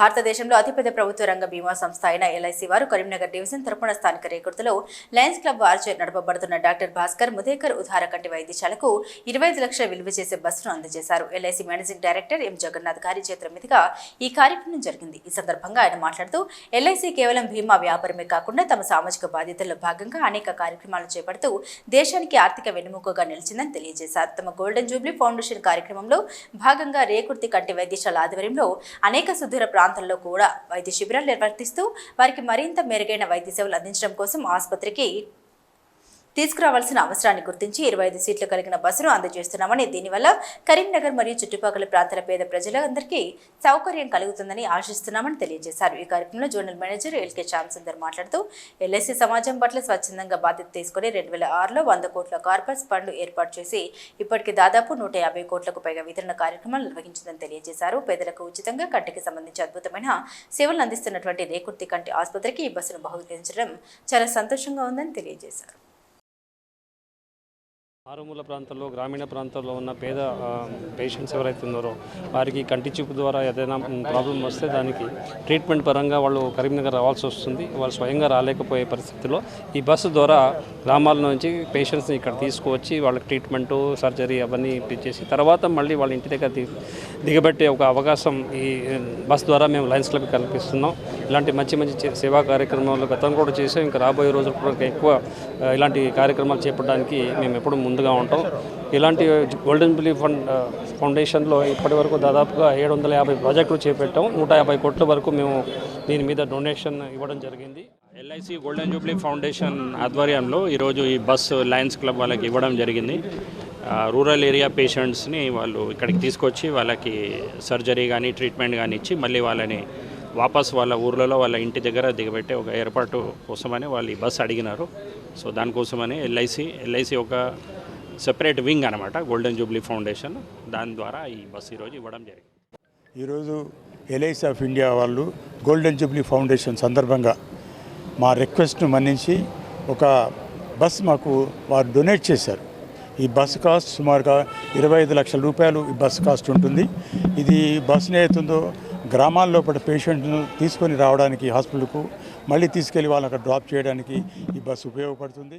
భారతదేశంలో అతిపెద్ద ప్రభుత్వ రంగ బీమా సంస్థ అయిన ఎల్ఐసి వారు కరీంనగర్ డివిజన్ తరపున స్థానిక రేకుర్తిలో లయన్స్ క్లబ్ వారిచే నడపబడుతున్న డాక్టర్ భాస్కర్ ముదేకర్ ఉదార కంటి వైద్యశాలకు ఇరవై ఐదు లక్షల విలువ చేసే బస్సును అందజేశారు. LIC managing director M Jagannath గారి చేతుల మీదుగా ఈ కార్యక్రమం జరిగింది. ఈ సందర్భంగా ఆయన మాట్లాడుతూ ఎల్ఐసి కేవలం బీమా వ్యాపారమే కాకుండా తమ సామాజిక బాధ్యతల్లో భాగంగా అనేక కార్యక్రమాలు చేపడుతూ దేశానికి ఆర్థిక వెన్నుముకగా నిలిచిందని తెలియజేశారు. తమ గోల్డెన్ జూబ్లీ ఫౌండేషన్ కార్యక్రమంలో భాగంగా రేకుర్తి కంటి వైద్యశాల ఆధ్వర్యంలో అనేక సుదూర ప్రాంతంలో కూడా వైద్య శిబిరాలు నిర్వర్తిస్తూ వారికి మరింత మెరుగైన వైద్య సేవలు అందించడం కోసం ఆసుపత్రికి తీసుకురావాల్సిన అవసరాన్ని గుర్తించి ఇరవై ఐదు సీట్లు కలిగిన బస్సును అందజేస్తున్నామని దీనివల్ల కరీంనగర్ మరియు చుట్టుపక్కల ప్రాంతాల పేద ప్రజలందరికీ సౌకర్యం కలుగుతుందని ఆశిస్తున్నామని తెలియజేశారు. ఈ కార్యక్రమంలో జోనల్ మేనేజర్ ఎల్కే శ్యామసుందర్ మాట్లాడుతూ ఎల్ఐసి సమాజం పట్ల స్వచ్ఛందంగా బాధ్యత తీసుకుని రెండు వేల ఆరులో వంద కోట్ల కార్పస్ ఫండ్ ఏర్పాటు చేసి ఇప్పటికి దాదాపు నూట యాభై కోట్లకు పైగా వితరణ కార్యక్రమాలు నిర్వహించిందని తెలియజేశారు. పేదలకు ఉచితంగా కంటికి సంబంధించి అద్భుతమైన సేవలు అందిస్తున్నటువంటి రేకుర్తి కంటి ఆసుపత్రికి ఈ బస్సును బహుకరించడం చాలా సంతోషంగా ఉందని తెలియజేశారు. మారుమూల ప్రాంతాల్లో గ్రామీణ ప్రాంతాల్లో ఉన్న పేద పేషెంట్స్ ఎవరైతే ఉన్నారో వారికి కంటి చూపు ద్వారా ఏదైనా ప్రాబ్లం వస్తే దానికి ట్రీట్మెంట్ పరంగా వాళ్ళు కరీంనగర్ రావాల్సి వస్తుంది. వాళ్ళు స్వయంగా రాలేకపోయే పరిస్థితిలో ఈ బస్సు ద్వారా గ్రామాల నుంచి పేషెంట్స్ని ఇక్కడ తీసుకువచ్చి వాళ్ళకి ట్రీట్మెంటు సర్జరీ అవన్నీ ఇప్పించేసి తర్వాత మళ్ళీ వాళ్ళ ఇంటి దగ్గర ది- దిగబెట్టే ఒక అవకాశం ఈ బస్ ద్వారా మేము లయన్స్ క్లబ్కి కల్పిస్తున్నాం. ఇలాంటి మంచి మంచి సేవా కార్యక్రమాలు గతం కూడా చేసాం. ఇంకా రాబోయే రోజులు కూడా ఎక్కువ ఇలాంటి కార్యక్రమాలు చేపట్టడానికి మేము ఎప్పుడు ముందు ప్రెసిడెంట్గా ఉంటాం. ఇలాంటి గోల్డెన్ బిలీ ఫండ్ ఫౌండేషన్లో ఇప్పటి వరకు దాదాపుగా ఏడు వందల యాభై ప్రాజెక్టులు చేపట్టాం. నూట యాభై కోట్ల వరకు మేము దీని మీద డొనేషన్ ఇవ్వడం జరిగింది. ఎల్ఐసి గోల్డెన్ జూబ్లీ ఫౌండేషన్ ఆధ్వర్యంలో ఈరోజు ఈ బస్సు లయన్స్ క్లబ్ వాళ్ళకి ఇవ్వడం జరిగింది. రూరల్ ఏరియా పేషెంట్స్ని వాళ్ళు ఇక్కడికి తీసుకొచ్చి వాళ్ళకి సర్జరీ కానీ ట్రీట్మెంట్ కానీ ఇచ్చి మళ్ళీ వాళ్ళని వాపస్ వాళ్ళ ఊర్లలో వాళ్ళ ఇంటి దగ్గర దిగబెట్టే ఒక ఏర్పాటు కోసమని వాళ్ళు ఈ బస్సు అడిగినారు. సో దానికోసమని ఎల్ఐసి ఎల్ఐసి ఒక సెపరేట్ వింగ్ అనమాట గోల్డెన్ జూబ్లీ ఫౌండేషన్. దాని ద్వారా ఈ బస్సు ఈరోజు ఇవ్వడం జరిగింది. ఈరోజు ఎల్ఐసి ఆఫ్ ఇండియా వాళ్ళు గోల్డెన్ జూబ్లీ ఫౌండేషన్ సందర్భంగా మా రిక్వెస్ట్ను మన్నించి ఒక బస్ మాకు వారు డొనేట్ చేశారు. ఈ బస్ కాస్ట్ సుమారుగా ఇరవై ఐదు లక్షల రూపాయలు ఈ బస్ కాస్ట్ ఉంటుంది. ఇది బస్సు అవుతుందో గ్రామాల్లో పడి పేషెంట్ను తీసుకొని రావడానికి హాస్పిటల్కు మళ్ళీ తీసుకెళ్ళి వాళ్ళని అక్కడ డ్రాప్ చేయడానికి ఈ బస్సు ఉపయోగపడుతుంది.